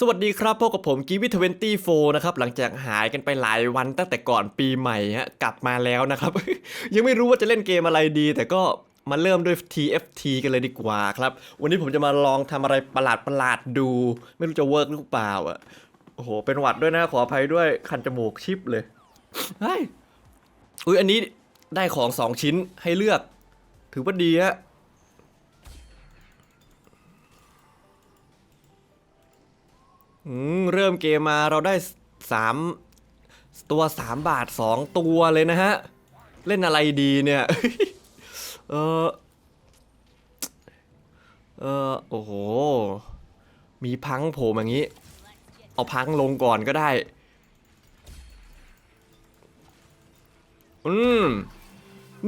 สวัสดีครับพบกับผมกีวิทเวนตี้โฟนะครับหลังจากหายกันไปหลายวันตั้งแต่ก่อนปีใหม่ฮะกลับมาแล้วนะครับ ยังไม่รู้ว่าจะเล่นเกมอะไรดี แต่ก็มาเริ่มด้วย TFT กันเลยดีกว่าครับ วันนี้ผมจะมาลองทำอะไรประหลาดประหลาดดู ไม่รู้จะเวิร์กหรือเปล่าอะโอ้โห เป็นหวัดด้วยนะขออภัยด้วยคันจมูกชิปเลยเฮ้ยอุ้ยอันนี้ได้ของสองชิ้นให้เลือก ถือว่าดีฮะ อืมเริ่มเกมมาเราได้สามตัวสามบาทสองตัวเลยนะฮะ เล่นอะไรดีเนี่ย เออเออโอ้โห มีพังโผล่อย่างนี้ เอาพังลงก่อนก็ได้ อืม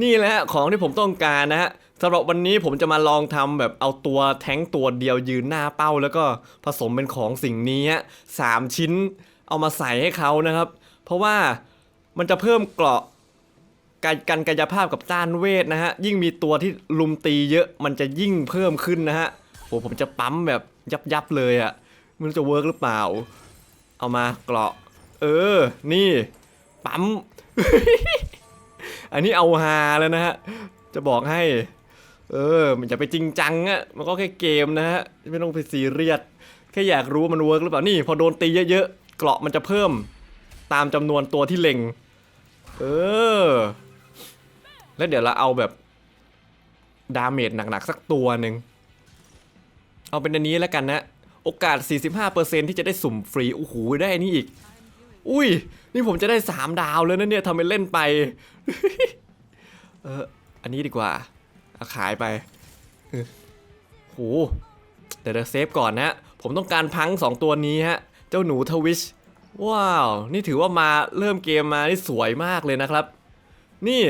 นี่แหละของที่ผมต้องการนะฮะ สำหรับวันนี้ผมจะมาลองทำแบบเอาตัวแท้งตัวเดียวยืนหน้าเป้า แล้วก็ผสมเป็นของสิ่งนี้สามชิ้นเอามาใส่ให้เขานะครับ เพราะว่ามันจะเพิ่มเกราะการกันกายภาพกับต้านเวทนะฮะ ยิ่งมีตัวที่ลุมตีเยอะมันจะยิ่งเพิ่มขึ้นนะฮะโหผมจะปั๊มแบบยับยับๆเลยอะ่ะมันจะเวิร์กหรือเปล่า เอามาเกราะ เออ นี่ปั๊ม อันนี้เอาฮาแล้วนะฮะ จะบอกให้ เออ มันจะไปจริงจังอะมันก็แค่เกมนะฮะไม่ต้องไปซีเรียสแค่อยากรู้ว่ามันเวิร์กหรือเปล่านี่พอโดนตีเยอะๆเกราะมันจะเพิ่มตามจำนวนตัวที่เล็ง เออ แล้วเดี๋ยวเราเอาแบบดาเมจหนักๆสักตัวหนึ่งเอาเป็นอันนี้แล้วกันนะ โอกาส 45%ที่จะได้สุ่มฟรี โอ้โห ได้อันนี้อีก อุ้ย นี่ผมจะได้ 3 ดาวแล้วนะเนี่ยทำเป็นเล่นไป เออ อันนี้ดีกว่า เอาขายไปโหเดี๋ยวเซฟก่อนนะผมต้องการพังสองตัวนี้ฮะ เจ้าหนูทวิช ว้าว นี่ถือว่ามาเริ่มเกมมานี่สวยมากเลยนะครับ นี่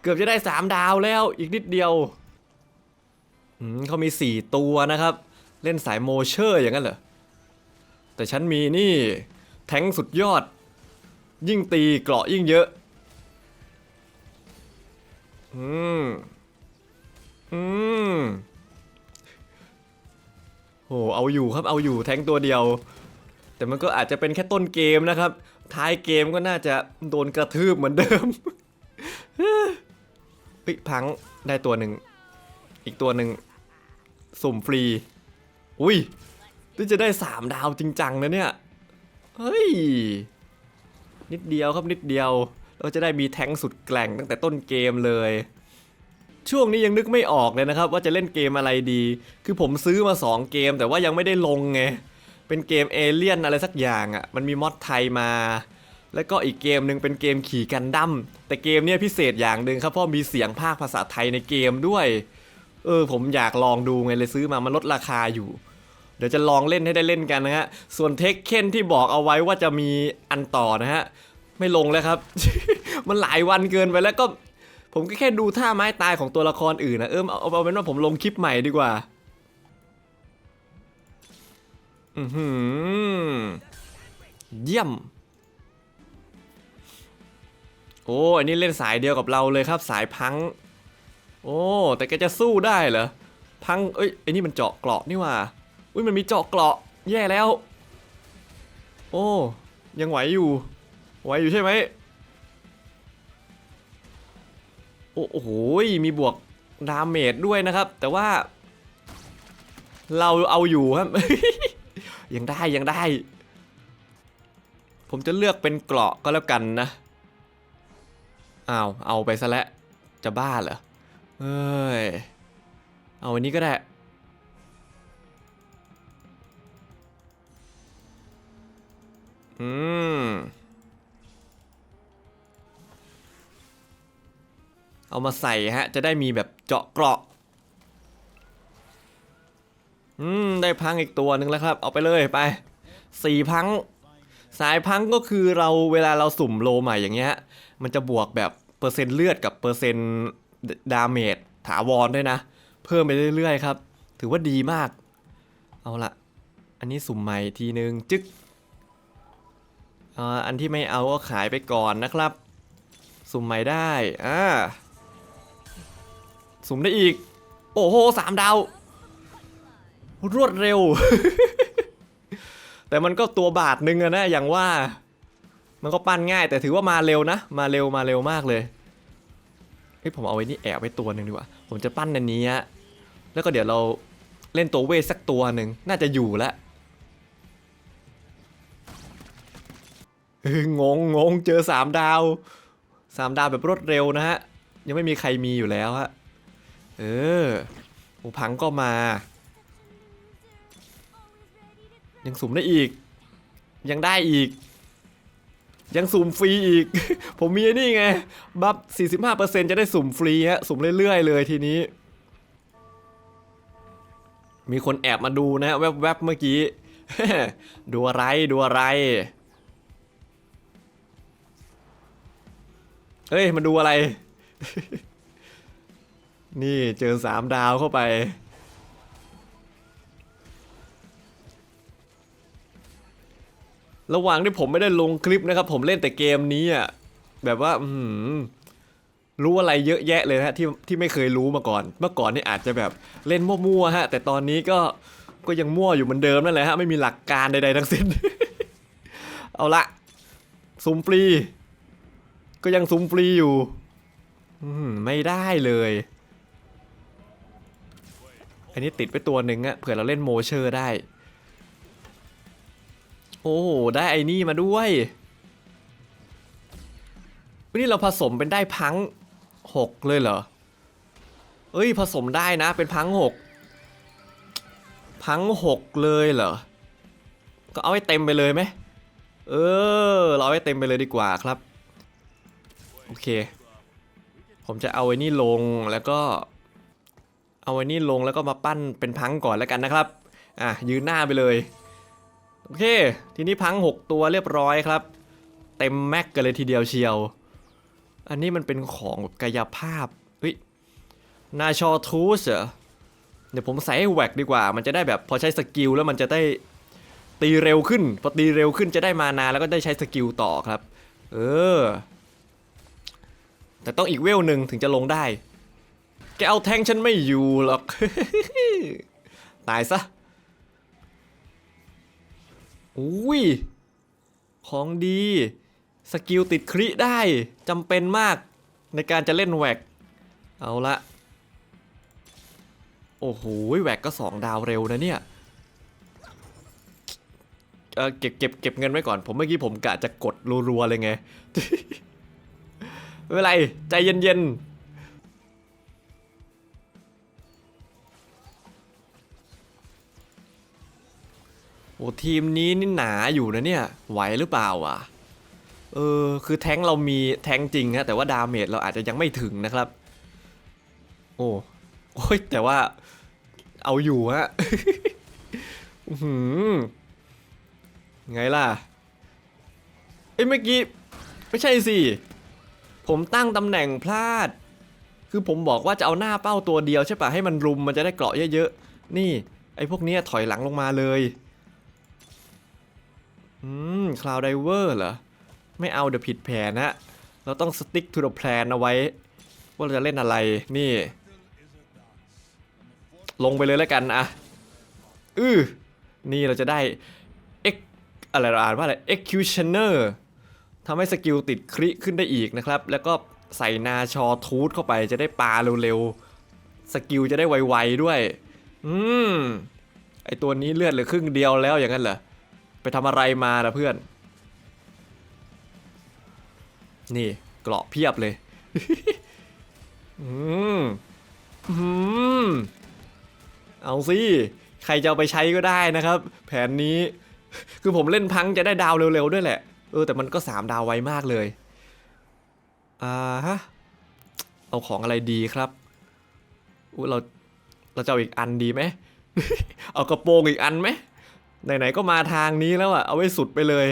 เกือบจะได้3ดาวแล้วอีกนิดเดียวเขามี4ตัวนะครับ เล่นสายโมเชอร์อย่างนั้นเหรอ แต่ฉันมีนี่ แทงสุดยอด ยิ่งตีเกราะยิ่งเยอะ อืม อืมโหเอาอยู่ครับเอาอยู่แทงตัวเดียว แต่มันก็อาจจะเป็นแค่ต้นเกมนะครับ ท้ายเกมก็น่าจะโดนกระทืบเหมือนเดิมเฮ้ยพังได้ตัวหนึ่ง อีกตัวหนึ่งสุ่มฟรี อุ้ยนี่จะได้3ดาวจริงจังนะเนี่ย เฮ้ย นิดเดียวครับนิดเดียว เราจะได้มีแทงสุดแกร่งตั้งแต่ต้นเกมเลย ช่วงนี้ยังนึกไม่ออกเลยนะครับ ว่าจะเล่นเกมอะไรดี คือผมซื้อมา 2 เกม แต่ว่ายังไม่ได้ลงไง เป็นเกมเอเลี่ยนอะไรสักอย่างอะ่ะ มันมีมอดไทยมา แล้วก็อีกเกมหนึ่งเป็นเกมขี่กันดั้ม แต่เกมเนี้ยพิเศษอย่างหนึ่งครับเพราะมีเสียงภาคภาษาไทยในเกมด้วย เออผมอยากลองดูไงเลยซื้อมามันลดราคาอยู่ เดี๋ยวจะลองเล่นให้ได้เล่นกันนะฮะ ส่วนเทคเคนที่บอกเอาไว้ว่าจะมีอันต่อนะฮะ ไม่ลงแล้วครับ มันหลายวันเกินไปแล้วก็ ผมก็แค่ดูท่าไม้ตายของตัวละครอื่นนะเออเอาเอาเอาเป็นว่าผมลงคลิปใหม่ดีกว่า อือหือเยี่ยม โอ้อันนี้เล่นสายเดียวกับเราเลยครับสายพัง โอ้ แต่แกจะสู้ได้เหรอ พัง เอ้ยไอ้นี่มันเจาะเกราะนี่ว่า อุ้ยมันมีเจาะเกราะ แย่แล้ว โอ้ ยังไหวอยู่ ไหวอยู่ใช่ไหม โอ้โหมีบวกดาเมจด้วยนะครับ แต่ว่า เราเอาอยู่ครับ ยังได้ยังได้ ผมจะเลือกเป็นเกราะก็แล้วกันนะอ้าวเอาไปซะแล้วจะบ้าเหรอเฮ้ยเอาอันนี้ก็ได้อืม เอามาใส่ฮะ จะได้มีแบบเจาะเกราะ อืม ได้พังอีกตัวหนึ่งแล้วครับ เอาไปเลยไปสี่พัง สายพังก็คือเราเวลาเราสุ่มโลใหม่อย่างเงี้ย มันจะบวกแบบเปอร์เซ็นต์เลือดกับเปอร์เซ็นต์ดาเมจถาวรด้วยนะ เพิ่มไปเรื่อยๆครับ ถือว่าดีมาก เอาละอันนี้สุ่มใหม่ทีนึงจึ๊กอันที่ไม่เอาก็ขายไปก่อนนะครับ สุ่มใหม่ได้ อ่า สุ่มได้อีก โอ้โหสามดาว รวดเร็ว แต่มันก็ตัวบาทหนึ่งอะนะ อย่างว่า มันก็ปั้นง่ายแต่ถือว่ามาเร็วนะ มาเร็วมาเร็วมากเลยเฮ้ยผมเอาไว้นี่แอบไว้ตัวหนึ่งดีกว่า ผมจะปั้นอันนี้ฮะแล้วก็เดี๋ยวเราเล่นตัวเวทสักตัวหนึ่งน่าจะอยู่แล้วงงงงเจอสามดาวสามดาวแบบรวดเร็วนะฮะ ยังไม่มีใครมีอยู่แล้วฮะ เออโอพังก็มา ยังสุ่มได้อีก ยังได้อีก ยังสุ่มฟรีอีก ผมมีนี่ไง บัฟ 45%จะได้สุ่มฟรีฮะ สุ่มเรื่อยๆเลยทีนี้ มีคนแอบมาดูนะแวบๆเมื่อกี้ ดูอะไรดูอะไรเฮ้ยมาดูอะไร นี่เจอสามดาวเข้าไป ระหว่างที่ผมไม่ได้ลงคลิปนะครับ ผมเล่นแต่เกมนี้อะแบบว่าอืรู้อะไรเยอะแยะเลยนะฮะที่ที่ไม่เคยรู้มาก่อน เมื่อก่อนนี่อาจจะแบบเล่นมั่วๆฮะ แต่ตอนนี้ก็ก็ยังมั่วอยู่เหมือนเดิมนั่นแหละฮะไม่มีหลักการใดๆทั้งสิ้น เอาละซุมฟรี ก็ยังซุมฟรีอยู่อืไม่ได้เลย อันนี้ติดไปตัวหนึ่งอะเผื่อเราเล่นโมเชอร์ได้ โอ้โห ได้ไอ้นี่มาด้วยวันนี้เราผสมเป็นได้พังหกเลยเหรอ เอ้ยผสมได้นะเป็นพังหกพังหกเลยเหรอ ก็เอาให้เต็มไปเลยไหม เออ เราเอาให้เต็มไปเลยดีกว่าครับ โอเค ผมจะเอาไอ้นี่ลงแล้วก็ เอาไอ้นี่ลงแล้วก็มาปั้นเป็นพังก่อนแล้วกันนะครับ อะยืนหน้าไปเลย โอเค ทีนี้พัง 6 ตัวเรียบร้อยครับ เต็มแม็กกันเลยทีเดียวเชียว อันนี้มันเป็นของกายภาพเฮ้ยนาชอทูสเหรอเดี๋ยวผมใส่ให้แหวกดีกว่า มันจะได้แบบพอใช้สกิลแล้วมันจะได้ตีเร็วขึ้น พอตีเร็วขึ้นจะได้มานาแล้วก็ได้ใช้สกิลต่อครับ เออ แต่ต้องอีกเวลหนึ่งถึงจะลงได้ แกเอาแทงฉันไม่อยู่หรอก ตายซะ อุ้ย ของดี สกิลติดคริได้จำเป็นมากในการจะเล่นแหวก เอาละ โอ้โหแหวกก็สองดาวเร็วนะเนี่ยเออเก็บเก็บเก็บเงินไว้ก่อน ผมเมื่อกี้ผมกะจะกดรัวๆเลยไง ไม่เป็นไร ใจเย็นๆ โอ้ทีมนี้นี่หนาอยู่นะเนี่ย ไหวหรือเปล่าอะ เออ คือแท้งเรามีแท้งจริงฮะแต่ว่าดาเมจเราอาจจะยังไม่ถึงนะครับ โอ้โอ้ยแต่ว่าเอาอยู่ฮะหือไงล่ะ เอ้ยเมื่อกี้ ไม่ใช่สิ ผมตั้งตำแหน่งพลาด คือผมบอกว่าจะเอาหน้าเป้าตัวเดียวใช่ปะให้มันรุมมันจะได้เกราะเยอะๆ นี่ ไอ้พวกนี้ถอยหลังลงมาเลย อืมคลาวไดเวอร์เหรอ ไม่เอาเดี๋ยวผิดแผนนะเราต้องสติ๊ก to the plan เอาไว้ ว่าเราจะเล่นอะไรนี่ ลงไปเลยแล้วกันอะอือนี่เราจะได้ X อะไรเราอ่านว่าอะไร executioner ทำให้สกิลติดคริขึ้นได้อีกนะครับ แล้วก็ใส่นาชอทูตเข้าไปจะได้ปลาเร็วๆ สกิลจะได้ไวๆด้วย อืม ไอตัวนี้เลือดเหลือครึ่งเดียวแล้วอย่างนั้นเหรอ ไปทำอะไรมาล่ะเพื่อน นี่เกราะเพียบเลย อืม อืม เอาสิใครจะเอาไปใช้ก็ได้นะครับ แผนนี้ คือผมเล่นพังจะได้ดาวเร็วๆด้วยแหละ เออแต่มันก็3ดาวไวมากเลย อ่าฮะ เอาของอะไรดีครับอุ้เราเราจะเอาอีกอันดีไหม เอากระโปรงอีกอันไหม ไหนๆก็มาทางนี้แล้วอะเอาไว้สุดไปเลย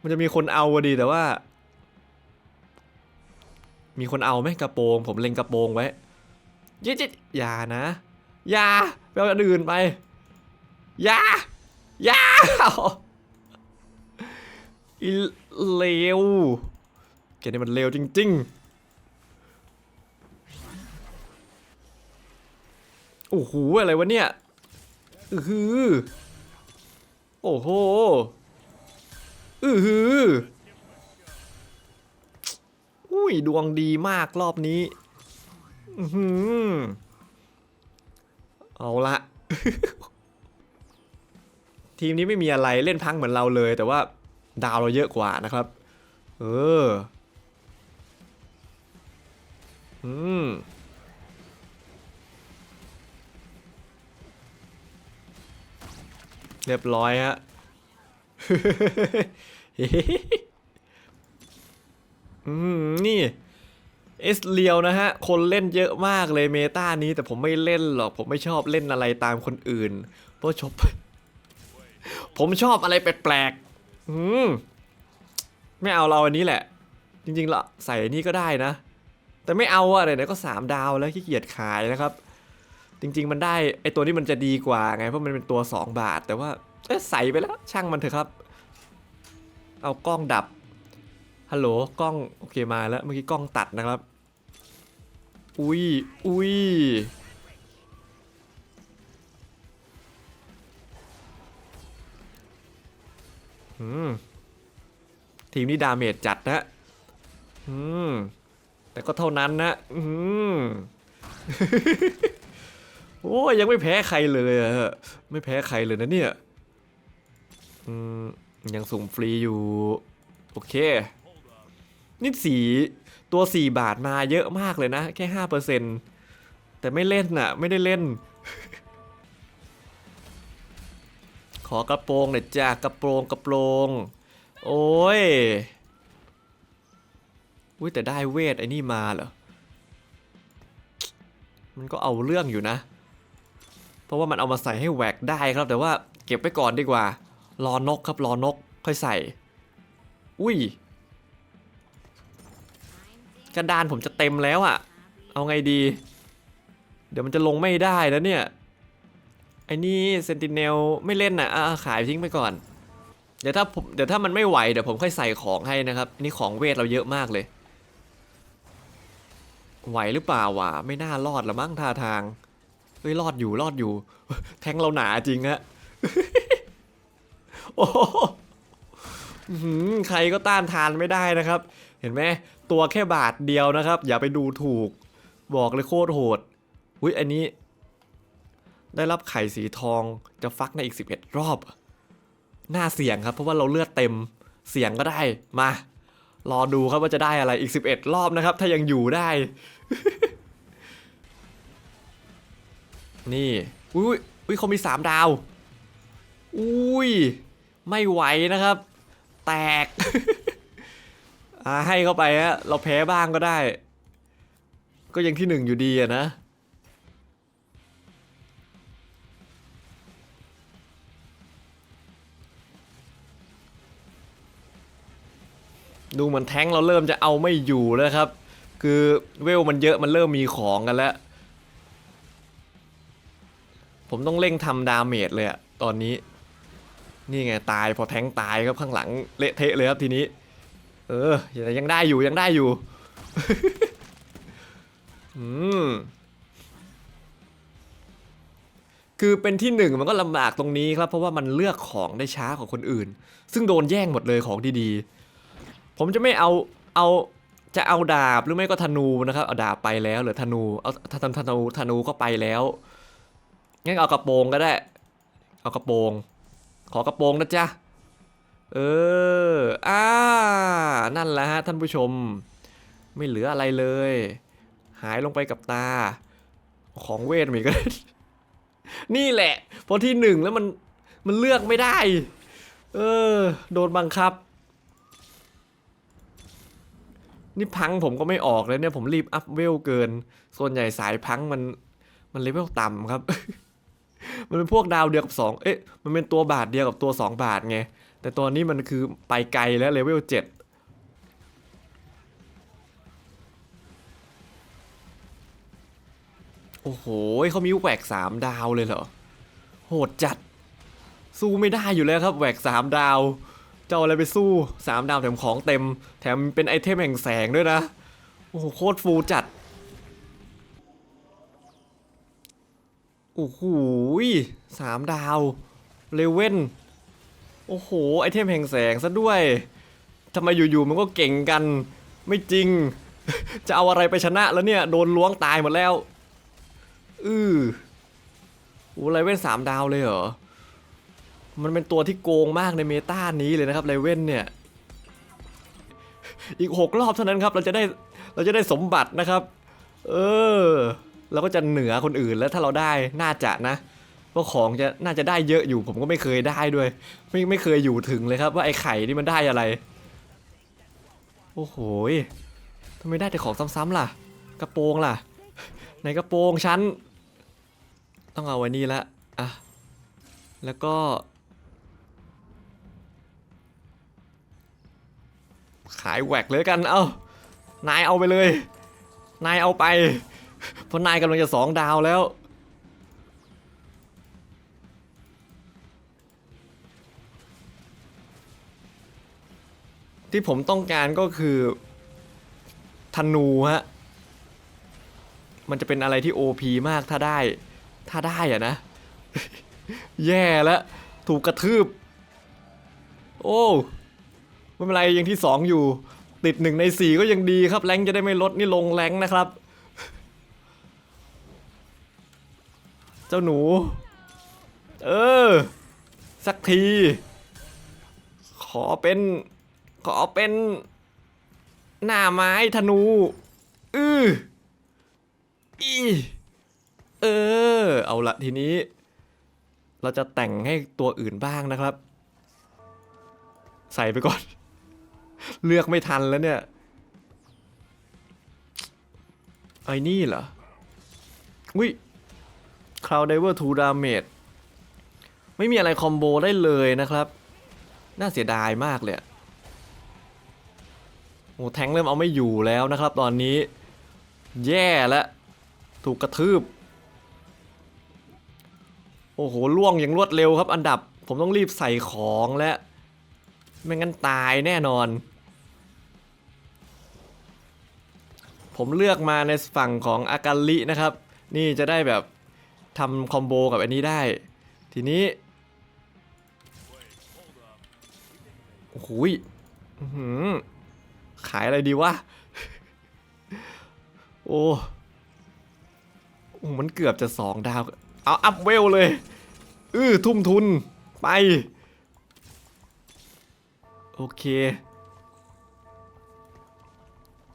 มันจะมีคนเอาอะดีแต่ว่า มีคนเอาไหมกระโปรง ผมเล็งกระโปรงไว้ย็ดๆอย่านะ อย่าไปเอาอันอื่นไป อย่า อย่าอีเลวแกมนี่มันเลวจริง ๆ โอ้โห อะไรวะเนี่ย อือ โอ้โหอือหืออุ้ยดวงดีมากรอบนี้ อือหือเอาละ ทีมนี้ไม่มีอะไรเล่นพังเหมือนเราเลย แต่ว่าดาวเราเยอะกว่านะครับ เออ อืม เรียบร้อยฮะอืมนี่เอสเลียวนะฮะ คนเล่นเยอะมากเลยเมตานี้ แต่ผมไม่เล่นหรอก ผมไม่ชอบเล่นอะไรตามคนอื่น เพราะชอบ ผมชอบอะไรแปลกๆอืมไม่เอาเราอันนี้แหละ จริงๆละใส่อันนี้ก็ได้นะ แต่ไม่เอาอะไหนๆก็สามดาวแล้วขี้เกียจขายนะครับ จริง ๆ มันได้ไอตัวนี้มันจะดีกว่าไงเพราะมันเป็นตัว 2 บาท แต่ว่าเอ๊ะใส่ไปแล้วช่างมันเถอะครับ เอากล้องดับฮัลโหลกล้องโอเคมาแล้วเมื่อกี้กล้องตัดนะครับ อุ้ยอุ้ยอืมทีมนี้ดาเมจจัดนะอืมแต่ก็เท่านั้นนะ อืม โอ้ยยังไม่แพ้ใครเลยอะไม่แพ้ใครเลยนะเนี่ยอืมยังสุ่มฟรีอยู่ โอเค นี่สีตัว 4 บาทมาเยอะมากเลยนะ แค่5%แต่ไม่เล่นน่ะ ไม่ได้เล่น ขอกระโปรงหน่อยจ้ากระโปรงกระโปรง โอ้ยอุ้ยแต่ได้เวทไอ้นี่มาเหรอ มันก็เอาเรื่องอยู่นะ เพราะว่ามันเอามาใส่ให้แหวกได้ครับ แต่ว่าเก็บไว้ก่อนดีกว่า รอนกครับรอนกค่อยใส่ อุ้ยกระดานผมจะเต็มแล้วอะเอาไงดี เดี๋ยวมันจะลงไม่ได้แล้วเนี่ยไอ้นี่เซนติเนลไม่เล่นนะอะขายทิ้งไปก่อน เดี๋ยวถ้าผมเดี๋ยวถ้ามันไม่ไหวเดี๋ยวผมค่อยใส่ของให้นะครับนนี่ของเวทเราเยอะมากเลย ไหวหรือเปล่าวะไม่น่ารอดละมั้งท่าทาง เฮ้ยรอดอยู่รอดอยู่ แทงเราหนาจริงฮะโอ้หือหือใครก็ต้านทานไม่ได้นะครับ เห็นไหมตัวแค่บาทเดียวนะครับ อย่าไปดูถูก บอกเลยโคตรโหดอุ้ยอันนี้ ได้รับไข่สีทองจะฟักในอีก 11 รอบ น่าเสี่ยงครับ เพราะว่าเราเลือดเต็มเสี่ยงก็ได้มารอดูครับว่าจะได้อะไรอีก 11 รอบนะครับ ถ้ายังอยู่ได้ นี่อุ้ยอุ้ยเขามี3ดาว อุ้ย ไม่ไหวนะครับ แตก อ่าให้เข้าไปฮะ เราแพ้บ้างก็ได้ ก็ยังที่หนึ่งอยู่ดีอะนะ ดูเหมือนแท้งเราเริ่มจะเอาไม่อยู่แล้วครับ คือเวลมันเยอะมันเริ่มมีของกันแล้ว ผมต้องเร่งทำดาเมจเลยอะตอนนี้ นี่ไงตายพอแทงตายครับข้างหลังเละเทะเลยครับทีนี้ เออยังได้อยู่ยังได้อยู่ อืมคือเป็นที่หนึ่งมันก็ลำบากตรงนี้ครับ เพราะว่ามันเลือกของได้ช้ากว่าคนอื่น ซึ่งโดนแย่งหมดเลยของดีๆ ผมจะไม่เอาเอาจะเอาดาบหรือไม่ก็ธนูนะครับเอาดาบไปแล้วหรือธนูเอาธธธนูธนูก็ไปแล้ว งั้นเอากระโปรงก็ได้ เอากระโปรง ขอกระโปรงนะจ๊ะ เออ อ่า นั่นแหละฮะท่านผู้ชม ไม่เหลืออะไรเลย หายลงไปกับตา ของเวทมีก็ นี่แหละ พอที่หนึ่งแล้วมัน มันเลือกไม่ได้ เออ โดนบังคับ นี่พังผมก็ไม่ออกเลยเนี่ย ผมรีบอัพเวลเกิน ส่วนใหญ่สายพังมันมันเลเวลต่ำครับ มันเป็นพวกดาวเดียวกับ 2 เอ๊ะ มันเป็นตัวบาทเดียวกับตัว 2 บาทไง แต่ตัวนี้มันคือไปไกลแล้วเลเวล7โอ้โหเขามีแหวก3ดาวเลยเหรอ โหดจัด สู้ไม่ได้อยู่แล้วครับแหวก3ดาว เจ้าอะไรไปสู้3ดาวแถมของเต็ม แถมเป็นไอเทมแห่งแสงด้วยนะ โอ้โหโคตรฟูจัด โอ้โหสามดาว เลเว่น โอ้โห ไอเทมแห่งแสงซะด้วย ทำไมอยู่ๆมันก็เก่งกัน ไม่จริง จะเอาอะไรไปชนะแล้วเนี่ย โดนล้วงตายหมดแล้ว อือโอ้ไรเว้นสามดาวเลยเหรอ มันเป็นตัวที่โกงมากในเมตานี้เลยนะครับไรเว้นเนี่ย อีกหกรอบเท่านั้นครับ เราจะได้ เราจะได้สมบัตินะครับ เออ เราก็จะเหนือคนอื่นแล้วถ้าเราได้น่าจะนะเพราของจะน่าจะได้เยอะอยู่ ผมก็ไม่เคยได้ด้วย ไม่ไม่เคยอยู่ถึงเลยครับ ว่าไอ้ไข่นี่มันได้อะไร โอ้โหทำไมได้แต่ของซ้ำๆล่ะ กระโปรงล่ะ ในกระโปรงฉันต้องเอาไว้นี่ละอะแล้วก็ ขายแหวกเลยกัน เอ้านายเอาไปเลย นายเอาไป เพราะนายกำลังจะสองดาวแล้ว ที่ผมต้องการก็คือธนูฮะ มันจะเป็นอะไรที่ OP มากถ้าได้ ถ้าได้อะนะ แย่แล้ว ถูกกระทืบ โอ้ไม่เป็นไรยังที่สองอยู่ ติดหนึ่งในสี่ก็ยังดีครับ แรงจะได้ไม่ลดนี่ลงแรงนะครับ เจ้าหนู เออ สักที ขอเป็น ขอเป็น หน้าไม้ธนู อืออีเออ เอาละทีนี้ เราจะแต่งให้ตัวอื่นบ้างนะครับ ใส่ไปก่อน เลือกไม่ทันแล้วเนี่ยไอ้นี่เหรอวิ คลาว d ดเวอร์ทูดาเมจไม่มีอะไรคอมโบได้เลยนะครับ น่าเสียดายมากเลยอะโอ้แทงเริ่มเอาไม่อยู่แล้วนะครับ ตอนนี้ แย่แล้วถูกกระทืบ โอ้โหล่วงอย่างรวดเร็วครับ อันดับผมต้องรีบใส่ของและ ไม่งั้นตายแน่นอน ผมเลือกมาในฝั่งของอากาลินะครับ นี่จะได้แบบ ทำคอมโบกับอันนี้ได้ ทีนี้โอ้โหยหือขายอะไรดีวะ โอ้โอ้มันเกือบจะสองดาว เอาอัพเวลเลย อือทุ่มทุน ไป โอเค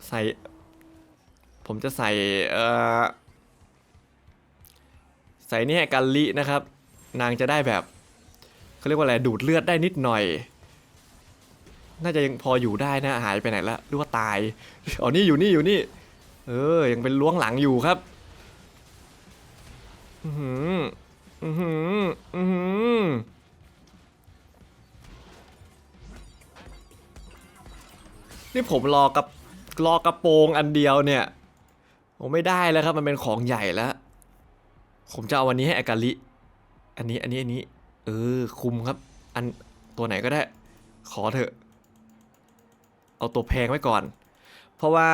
ใส่ ผมจะใส่ เอ่อ ใส่นี่ให้กันลินะครับ นางจะได้แบบเขาเรียกว่าอะไรดูดเลือดได้นิดหน่อย น่าจะยังพออยู่ได้นะหายไปไหนละหรือว่าตายอ๋อนี่อยู่นี่อยู่นี่ เออ ยังเป็นล้วงหลังอยู่ครับ อือหืออือหืออือหือนี่ผมรอกับรอกระโปรงอันเดียวเนี่ยผมไม่ได้แล้วครับมันเป็นของใหญ่แล้ว ผมจะเอาวันนี้ให้อากาลิอันนี้อันนี้อันนี้ เออ คุมครับ อันตัวไหนก็ได้ ขอเถอะ เอาตัวแพงไว้ก่อน เพราะว่า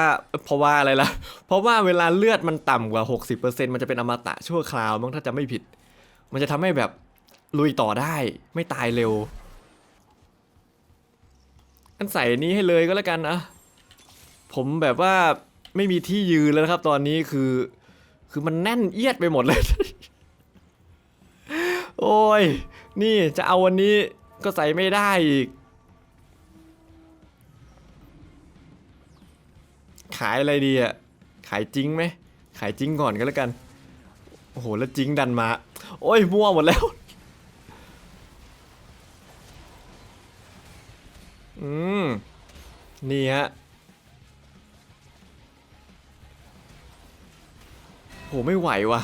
เพราะว่าอะไรล่ะ เพราะว่าเวลาเลือดมันต่ำกว่า 60%มันจะเป็นอมตะชั่วคราวมั้งถ้าจะไม่ผิด มันจะทำให้แบบลุยต่อได้ไม่ตายเร็วอันใส่นี้ให้เลยก็แล้วกันนะ ผมแบบว่าไม่มีที่ยืนแล้วนะครับ ตอนนี้คือ คือมันแน่นเอียดไปหมดเลย โอ้ย นี่จะเอาวันนี้ก็ใส่ไม่ได้อีก ขายอะไรดีอะขายจริงไหม ขายจริงก่อนก็แล้วกัน โอ้โห แล้วจริงดันมา โอ้ยมั่วหมดแล้ว อืม นี่ฮะ โหไม่ไหวว่ะ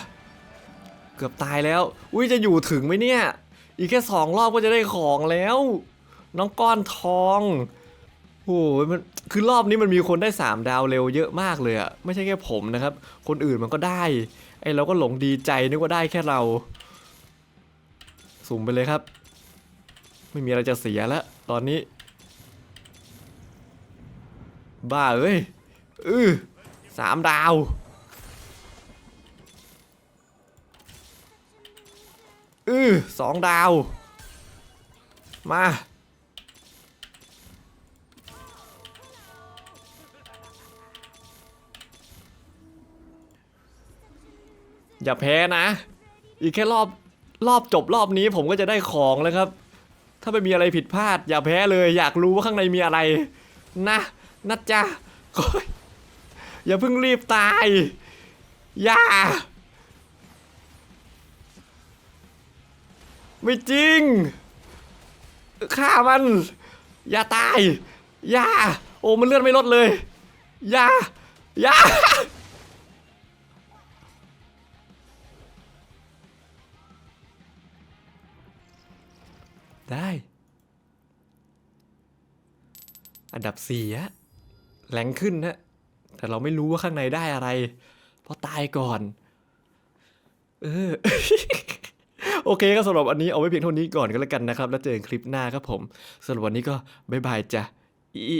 เกือบตายแล้ว อุ้ยจะอยู่ถึงไหมเนี่ย อีกแค่สองรอบก็จะได้ของแล้ว น้องก้อนทองโอ้ยมันคือรอบนี้มันมีคนได้ 3 ดาวเร็วเยอะมากเลยอะไม่ใช่แค่ผมนะครับ คนอื่นมันก็ได้ไอเราก็หลงดีใจนึกว่าได้แค่เรา สุ่มไปเลยครับ ไม่มีอะไรจะเสียแล้วตอนนี้ บ้าเอ้ยอือสามดาว อือสองดาว มา อย่าแพ้นะ อีกแค่รอบรอบจบรอบนี้ผมก็จะได้ของแล้วครับ ถ้าไม่มีอะไรผิดพลาด อย่าแพ้เลย อยากรู้ว่าข้างในมีอะไร นะนัดจ้าอย่าเพิ่งรีบตาย อย่า ไม่จริงฆ่ามัน อย่าตาย อย่า โอ้มันเลือดไม่ลดเลย อย่า อย่า ได้ อันดับสี่ฮะแรงขึ้นนะแต่เราไม่รู้ว่าข้างในได้อะไร เพราะตายก่อน เออ โอเคก็สำหรับวันนี้เอาไว้เพียงเท่านี้ก่อนก็แล้วกันนะครับ แล้วเจอกันคลิปหน้าครับผมสำหรับวันนี้ก็บ๊ายบายจ้ะอี